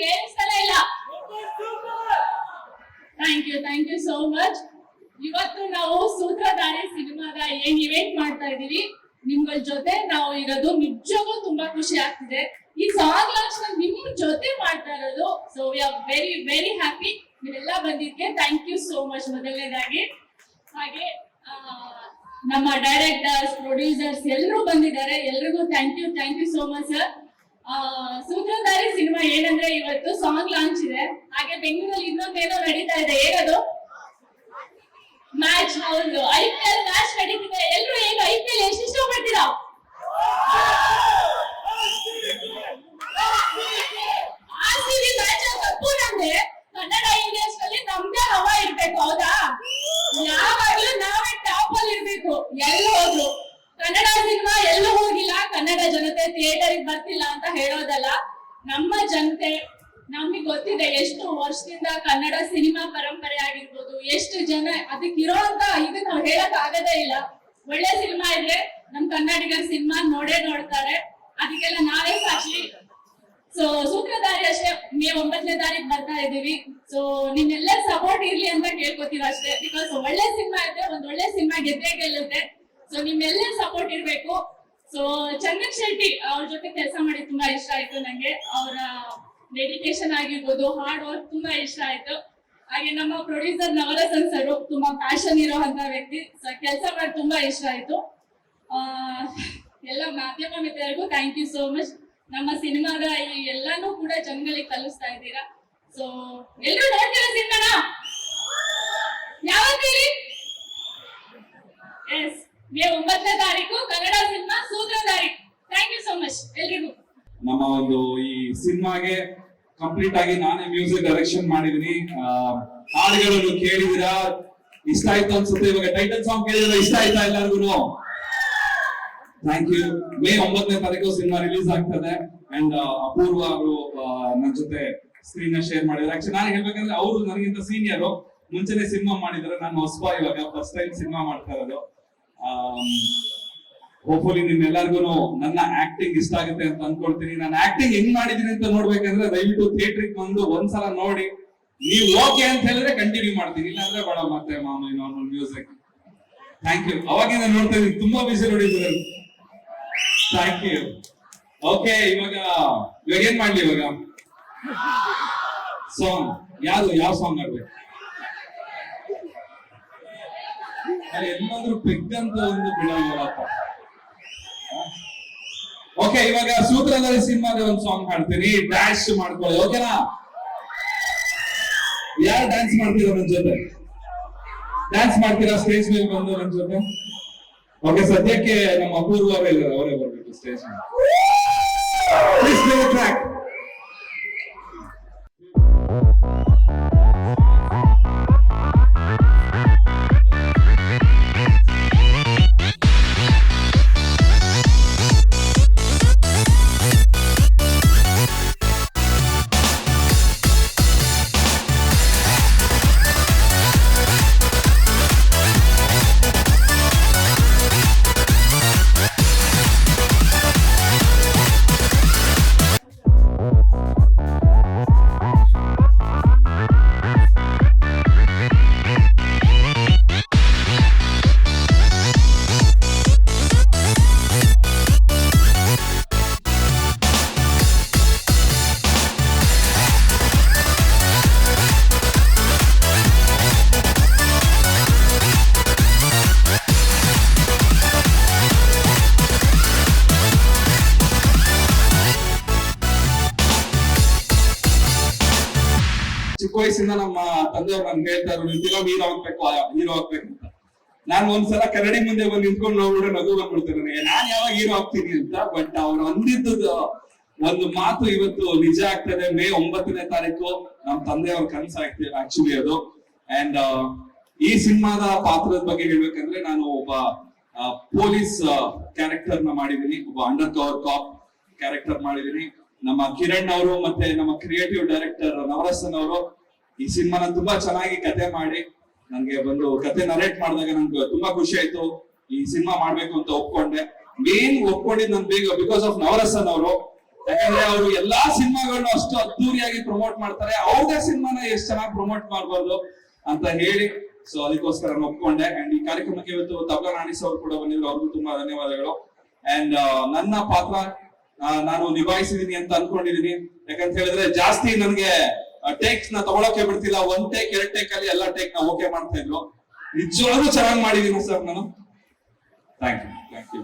ಕೇಳಿಸ್ತಾನೆ ಇಲ್ಲ. Thank you thank you so much ಇವತ್ತು ನಾವು ಸೂತ್ರಧಾರಿ ಸಿನಿಮಾದ ಏನ್ ಇವೆಂಟ್ ಮಾಡ್ತಾ ಇದೀವಿ ನಿಮ್ಗಳ ಜೊತೆ ನಾವು ಇರೋದು ನಿಜವಾಗ್ಲೂ ತುಂಬಾ ಖುಷಿ ಆಗ್ತಿದೆ. ಈ ಸಾಂಗ್ ಲಾಂಚ್ ನಿಮ್ಮ ಜೊತೆ ಮಾಡ್ತಾ ಇರೋದು so we are very very happy ನೀವೆಲ್ಲ ಬಂದಿದ್ಕೆ ಥ್ಯಾಂಕ್ ಯು ಸೋ ಮಚ್ ಮೊದಲನೇದಾಗಿ. ಹಾಗೆ ನಮ್ಮ ಡೈರೆಕ್ಟರ್ಸ್ ಪ್ರೊಡ್ಯೂಸರ್ಸ್ ಎಲ್ಲರೂ ಬಂದಿದ್ದಾರೆ. ಎಲ್ರಿಗೂ thank you thank you so much sir Sutradhari cinema ಏನಂದ್ರೆ ಇವತ್ತು ಸಾಂಗ್ ಲಾಂಚ್ ಇದೆ. ಹಾಗೆ ಬೆಂಗಳೂರಲ್ಲಿ ಇನ್ನೊಂದೇನೋ ನಡೀತಾ ಇದೆ. ಏನದು? ಮ್ಯಾಚ್ ಹೌದು. ಐ ಪಿ ಎಲ್ ಮ್ಯಾಚ್ ನಡೀತಿದೆ ಎಲ್ಲರೂ ಏನು ಐ ಪಿ ಎಲ್ ಎಷ್ಟು ಇಷ್ಟಪಡ್ತೀರಾ R C B match Kannada Indians ಅಲ್ಲಿ ನಮ್ದೇ ಹವಾ ಇರ್ಬೇಕು, ಹೌದಾ? ಯಾವಾಗ್ಲೂ ನಾವೇ ಟಾಪ್ ಅಲ್ಲಿ ಇರ್ಬೇಕು. ಎಲ್ಲ ಹೋದ್ರು. ಕನ್ನಡ ಸಿನಿಮಾ ಎಲ್ಲೂ ಕನ್ನಡ ಜನತೆ ಥಿಯೇಟರ್ ಬರ್ತಿಲ್ಲ ಅಂತ ಹೇಳೋದಲ್ಲ, ನಮ್ಮ ಜನತೆ ನಮಗೆ ಗೊತ್ತಿದೆ ಎಷ್ಟು ವರ್ಷದಿಂದ ಕನ್ನಡ ಸಿನಿಮಾ ಪರಂಪರೆ ಆಗಿರ್ಬೋದು, ಎಷ್ಟು ಜನ ಅದಕ್ಕೆ ಇರೋಂತ ಇದು ನಾವು ಹೇಳಕ್ ಆಗದೇ ಇಲ್ಲ. ಒಳ್ಳೆ ಸಿನಿಮಾ ಇದ್ರೆ ನಮ್ ಕನ್ನಡಿಗರ ಸಿನಿಮಾ ನೋಡೇ ನೋಡ್ತಾರೆ, ಅದಕ್ಕೆಲ್ಲ ನಾವೇ ಸಾಕ್ಷಿ. ಸೊ ಸೂತ್ರಧಾರಿ ಅಷ್ಟೇ, ಮೇ ಒಂಬತ್ತನೇ ತಾರೀಕು ಬರ್ತಾ ಇದೀವಿ ಸೊ ನಿಮ್ಮೆಲ್ಲ ಸಪೋರ್ಟ್ ಇರ್ಲಿ ಅಂತ ಕೇಳ್ಕೊತೀವಿ ಅಷ್ಟೇ ಬಿಕಾಸ್ ಒಳ್ಳೆ ಸಿನಿಮಾ ಇದ್ರೆ ಒಂದ್ ಒಳ್ಳೆ ಸಿನಿಮಾ ಗೆದ್ದೇ ಗೆಲ್ಲುತ್ತೆ. ಸೊ ನಿಮ್ಮೆಲ್ಲ ಸಪೋರ್ಟ್ ಇರ್ಬೇಕು. ಸೊ ಚಂದನ್ ಶೆಟ್ಟಿ ಅವ್ರ ಜೊತೆ ಕೆಲಸ ಮಾಡಿ ತುಂಬಾ ಇಷ್ಟ ಆಯ್ತು ನಂಗೆ. ಅವರ ಡೆಡಿಕೇಶನ್ ಆಗಿರ್ಬೋದು ಹಾರ್ಡ್ ವರ್ಕ್ ತುಂಬಾ ಇಷ್ಟ ಆಯ್ತು. ಹಾಗೆ ನಮ್ಮ ಪ್ರೊಡ್ಯೂಸರ್ ನವರಸನ್ ಸರ್ ತುಂಬಾ ಪ್ಯಾಷನ್ ಇರೋಂತ ವ್ಯಕ್ತಿ. ಸೊ ಕೆಲಸ ಮಾಡಿ ತುಂಬಾ ಇಷ್ಟ ಆಯ್ತು. ಎಲ್ಲ ಮಾಧ್ಯಮ ಮಿತ್ರರಿಗೂ ಥ್ಯಾಂಕ್ ಯು ಸೋ ಮಚ್ ನಮ್ಮ ಸಿನಿಮಾದ ಈ ಎಲ್ಲಾನು ಕೂಡ ಜನಗಳಿಗೆ ತಲುಪಿಸ್ತಾ ಇದ್ದೀರಾ. ಸೊ ಎಲ್ಲರೂ ನೋಡ್ತೀರಾ ಸಿನಿಮಾನ? ಯಾವತ್ತೀರಿ? ಎಸ್ ಒಂಬತ್ತನೇ ತಾರೀಕು Kannada cinema Sutradhari thank you so much ಎಲ್ರಿಗೂ. ನಮ್ಮ ಒಂದು ಈ ಸಿನಿಮಾಗೆ ಕಂಪ್ಲೀಟ್ ಆಗಿ ನಾನೇ ಮ್ಯೂಸಿಕ್ ಡೈರೆಕ್ಷನ್ ಮಾಡಿದೀನಿ ಹಾಡುಗಳನ್ನು ಕೇಳಿದಿರಾ ಇಷ್ಟ ಆಯ್ತು ಅನ್ಸುತ್ತೆ? ಇವಾಗ ಟೈಟಲ್ ಸಾಂಗ್ ಕೇಳಿದ್ರೆ ಇಷ್ಟ ಆಯ್ತಾ ಎಲ್ಲರಿಗೂ ಥ್ಯಾಂಕ್ ಯು ಮೇ ಒಂಬತ್ತನೇ ತಾರೀಕು ಸಿನಿಮಾ ರಿಲೀಸ್ ಆಗ್ತದೆ. ಅಂಡ್ ಅಪೂರ್ವ ಅವರು ನನ್ನ ಜೊತೆ ಸ್ಕ್ರೀನ್ ಶೇರ್ ಮಾಡಿದ್ರು ಆಕ್ಚುಲಿ ನಾನು ಹೇಳ್ಬೇಕಂದ್ರೆ ಅವರು ನನಗಿಂತ ಸೀನಿಯರು ಮುಂಚೆನೆ ಸಿನಿಮಾ ಮಾಡಿದ್ರೆ ನಾನು ಹೊಸಬ ಇವಾಗ ಫಸ್ಟ್ ಟೈಮ್ ಸಿನಿಮಾ ಮಾಡ್ತಾ ಇರೋದು. ಹೋಪ್ಫುಲಿ ನಿಮ್ಮೆಲ್ಲರಿಗೂ ನನ್ನ ಆಕ್ಟಿಂಗ್ ಇಷ್ಟ ಆಗುತ್ತೆ ಅಂತ ಅನ್ಕೊಳ್ತೀನಿ. ನಾನು ಆಕ್ಟಿಂಗ್ ಹೆಂಗ್ ಮಾಡಿದೀನಿ ಅಂತ ನೋಡ್ಬೇಕಂದ್ರೆ ದಯವಿಟ್ಟು ಥಿಯೇಟ್ರಿಗೆ ಬಂದು ಒಂದ್ಸಲ ನೋಡಿ. ನೀವು ಓಕೆ ಅಂತ ಹೇಳಿದ್ರೆ ಕಂಟಿನ್ಯೂ ಮಾಡ್ತೀನಿ. ಇಲ್ಲಾಂದ್ರೆ ಬಡ ಮತ್ತೆ ಮಾಮೂಲಿ ನಾರ್ಮಲ್ ಮ್ಯೂಸಿಕ್ ಥ್ಯಾಂಕ್ ಯು ಅವಾಗಿಂದ ನೋಡ್ತಾ ಇದ್ದೀನಿ. ತುಂಬಾ ಬಿಸಿ ನೋಡಿದ್ದಾರೆ ಥ್ಯಾಂಕ್ ಯು ಓಕೆ ಇವಾಗ ಇವಾಗ ಏನ್ ಮಾಡ್ಲಿ ಇವಾಗ? ಸಾಂಗ್ ಯಾವ್ದು, ಯಾವ ಸಾಂಗ್ ಆಡ್ಬೇಕು ಅಲ್ಲಿ ಎಲ್ಲಾದ್ರೂ ಪೆಗ್ಗಂತ ಒಂದು ಬಿಡೋಲ್ಲಪ್ಪ ಓಕೆ ಇವಾಗ ಸೂತ್ರಧಾರಿ ಸಿನಿಮಾದ ಒಂದು ಸಾಂಗ್ ಹಾಡ್ತೀನಿ ಡ್ಯಾನ್ಸ್ ಮಾಡ್ಕೊಳ್ಳಿ ಓಕೆನಾ ಯಾರು ಡ್ಯಾನ್ಸ್ ಮಾಡ್ತೀರಾ ನನ್ನ ಜೊತೆ? ಡ್ಯಾನ್ಸ್ ಮಾಡ್ತೀರಾ ಸ್ಟೇಜ್ ಮೇಲೆ ಬಂದು ನನ್ನ ಜೊತೆ? ಓಕೆ ಸದ್ಯಕ್ಕೆ ನಮ್ಮ ಅಪೂರ್ವ ಅವರೇ ಬರ್ಬೇಕು ಸ್ಟೇಜ್ ಮೇಲೆ ವಯಸ್ಸಿಂದ ನಮ್ಮ ತಂದೆಯವ್ರು ನನ್ಗೆ ಹೇಳ್ತಾ ಫಿಲಂ ಹೀರೋ ಆಗ್ಬೇಕು ಹೀರೋ ಆಗ್ಬೇಕು ಅಂತ. ನಾನು ಒಂದ್ಸಲ ಕನ್ನಡಿ ಮುಂದೆ ಬಂದು ನಿಂತ್ಕೊಂಡು ನೋಡ್ಬಿಟ್ರೆ ನಗು ಬಂದ್ಬಿಡ್ತೇನೆ ನನಗೆ. ನಾನ್ ಯಾವಾಗ ಹೀರೋ ಆಗ್ತೀನಿ ಅಂತ ಬಟ್ ಅವ್ರು ಅಂದಿದ್ದು ಒಂದು ಮಾತು ಇವತ್ತು ನಿಜ ಆಗ್ತದೆ. ಮೇ ಒಂಬತ್ತನೇ ತಾರೀಕು ನಮ್ಮ ತಂದೆಯವ್ರ ಆಗ್ತೀವಿ ಆಕ್ಚುಲಿ ಅದು. ಅಂಡ್ ಈ ಸಿನಿಮಾದ ಪಾತ್ರದ ಬಗ್ಗೆ ಹೇಳ್ಬೇಕಂದ್ರೆ ನಾನು ಒಬ್ಬ ಪೊಲೀಸ್ ಕ್ಯಾರೆಕ್ಟರ್ನ ಮಾಡಿದೀನಿ ಒಬ್ಬ ಅಂಡರ್ ಕವರ್ ಕಾಪ್ ಕ್ಯಾರೆಕ್ಟರ್ ಮಾಡಿದೀನಿ ನಮ್ಮ ಕಿರಣ್ ಅವರು ಮತ್ತೆ ನಮ್ಮ ಕ್ರಿಯೇಟಿವ್ ಡೈರೆಕ್ಟರ್ ನವರಸನ್ ಅವರು ಈ ಸಿನಿಮಾನ ತುಂಬಾ ಚೆನ್ನಾಗಿ ಕತೆ ಮಾಡಿ ನನ್ಗೆ ಬಂದು ಕತೆ ನರೇಟ್ ಮಾಡಿದಾಗ ನಂಗೆ ತುಂಬಾ ಖುಷಿ ಆಯ್ತು. ಈ ಸಿನಿಮಾ ಮಾಡ್ಬೇಕು ಅಂತ ಒಪ್ಕೊಂಡೆ. ಮೇನ್ ಒಪ್ಕೊಂಡಿದ್ ನನ್ ಬೇಗ ಬಿಕಾಸ್ ಆಫ್ ನವರಸನ್ ಅವರು ಯಾಕಂದ್ರೆ ಅವರು ಎಲ್ಲಾ ಸಿನಿಮಾಗಳನ್ನು ಅಷ್ಟು ಅದ್ದೂರಿಯಾಗಿ ಪ್ರಮೋಟ್ ಮಾಡ್ತಾರೆ. ಅವ್ರದೇ ಸಿನಿಮಾನ ಎಷ್ಟು ಚೆನ್ನಾಗಿ ಪ್ರಮೋಟ್ ಮಾಡ್ಬಾರ್ದು ಅಂತ ಹೇಳಿ ಸೊ ಅದಕ್ಕೋಸ್ಕರ ನಾನು ಒಪ್ಕೊಂಡೆ. ಅಂಡ್ ಈ ಕಾರ್ಯಕ್ರಮಕ್ಕೆ ಇವತ್ತು ತಬಲಾ ನಾಣಿಸ್ ಅವರು ಕೂಡ ಬಂದಿದ್ರು. ಅವ್ರಿಗೂ ತುಂಬಾ ಧನ್ಯವಾದಗಳು. ಅಂಡ್ ನನ್ನ ಪಾತ್ರ ನಾನು ನಿಭಾಯಿಸಿದೀನಿ ಅಂತ ಅನ್ಕೊಂಡಿದೀನಿ. ಯಾಕಂತ ಹೇಳಿದ್ರೆ ಜಾಸ್ತಿ ನನಗೆ ಟೇಕ್ಸ್ನ ತಗೊಳಕ್ಕೆ ಬಿಡ್ತಿಲ್ಲ. ಒನ್ ಟೇಕ್ ಎರಡ್ ಟೇಕ್ ಅಲ್ಲಿ ಎಲ್ಲ ಟೇಕ್ನ ಓಕೆ ಮಾಡ್ತಾ ಇದ್ರು. ನಿಜವಾಗ್ಲೂ ಚೆನ್ನಾಗಿ ಮಾಡಿದೀನಿ ಸರ್ ನಾನು. Thank you thank you